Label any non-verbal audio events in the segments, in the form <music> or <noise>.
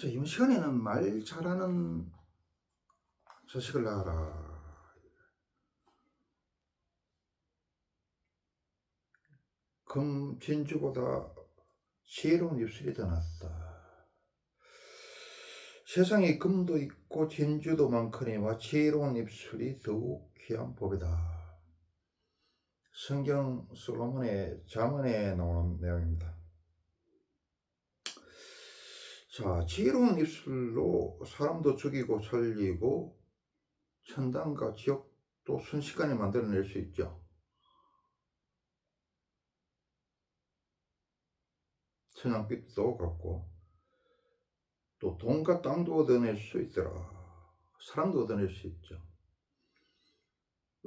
자, 이번 시간에는 말 잘하는 자식을 낳아라. 금 진주보다 지혜로운 입술이 더 낫다. 세상에 금도 있고 진주도 많거니와 지혜로운 입술이 더욱 귀한 법이다. 성경 솔로몬의 자문에 나오는 내용입니다. 자, 지혜로운 입술로 사람도 죽이고 살리고 천당과 지옥도 순식간에 만들어낼 수 있죠. 천양빛도 같고 또 돈과 땅도 얻어낼 수 있더라. 사람도 얻어낼 수 있죠.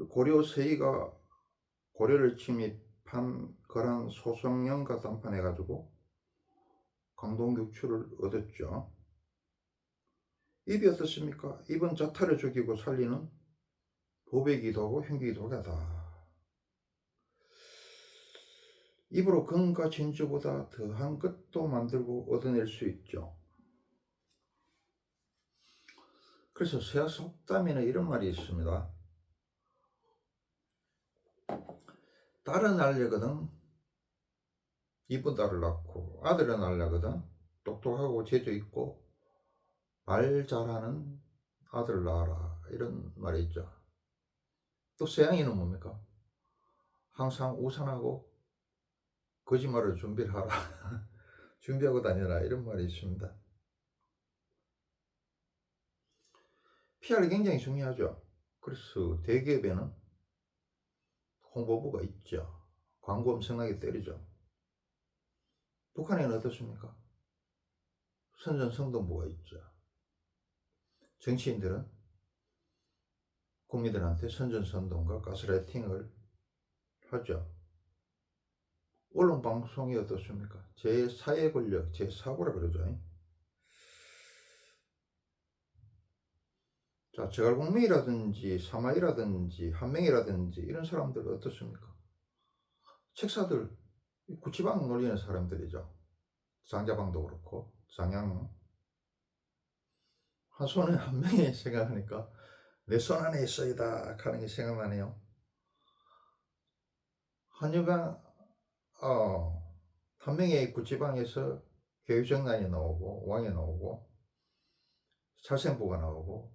고려 세이가 고려를 침입한 거란 소송령과 담판해가지고 강동육출을 얻었죠. 입이 어떻습니까? 입은 자타를 죽이고 살리는 보배기도 하고 흉기기도 하다. 입으로 금과 진주보다 더한 것도 만들고 얻어낼 수 있죠. 그래서 세아 속담에는 이런 말이 있습니다. 딸은 알려거든 이쁜 딸을 낳고 아들은 알려거든 똑똑하고 재주 있고 말 잘하는 아들을 낳아라 이런 말이 있죠. 또 서양이는 뭡니까? 항상 우산하고 거짓말을 준비를 하라 <laughs> 준비하고 다녀라 이런 말이 있습니다. PR이 굉장히 중요하죠. 그래서 대기업에는 홍보부가 있죠. 광고 엄청나게 때리죠. 북한에는 어떻습니까? 선전 성동부가 있죠. 정치인들은 국민들한테 선전 선동과 가스라이팅을 하죠. 언론 방송이 어떻습니까? 제 사회 권력, 제 사고라 그러죠. 자, 제갈공명이라든지 사마이라든지 한명이라든지 이런 사람들 어떻습니까? 책사들 구치방 놀리는 사람들이죠. 장자방도 그렇고 장양 한 손에 한 명이 <laughs> 생각하니까 내 손 안에 있어이다 하는 게 생각나네요. 한유가 어, 한 명의 구치방에서 교육정관이 나오고 왕이 나오고 살생부가 나오고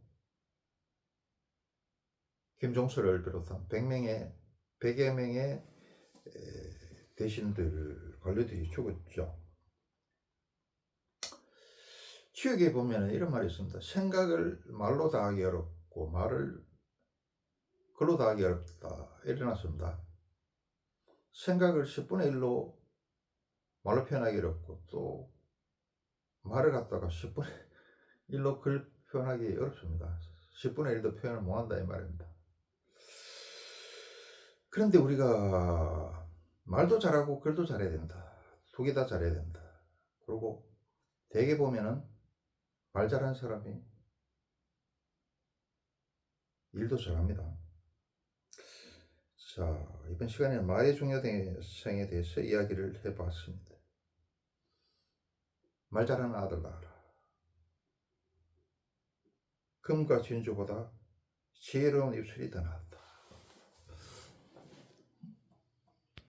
김종서를 비롯한 100명의 100여 명의 대신들 관료들이 죽었죠. 치역에 보면 이런 말이 있습니다. 생각을 말로 다 하기 어렵고 말을 글로 다 하기 어렵다. 일어났습니다. 생각을 10분의 1로 말로 표현하기 어렵고 또 말을 갖다가 10분의 1로 <laughs> 글 표현하기 어렵습니다. 10분의 1도 표현을 못한다 이 말입니다. 그런데 우리가 말도 잘하고 글도 잘해야 된다. 두 개 다 잘해야 된다. 그리고 대개 보면은 말 잘하는 사람이 일도 잘합니다. 자, 이번 시간에 말의 중요성에 대해서 이야기를 해봤습니다. 말 잘하는 아들 낳아라. 금과 진주보다 지혜로운 입술이 더 낫다.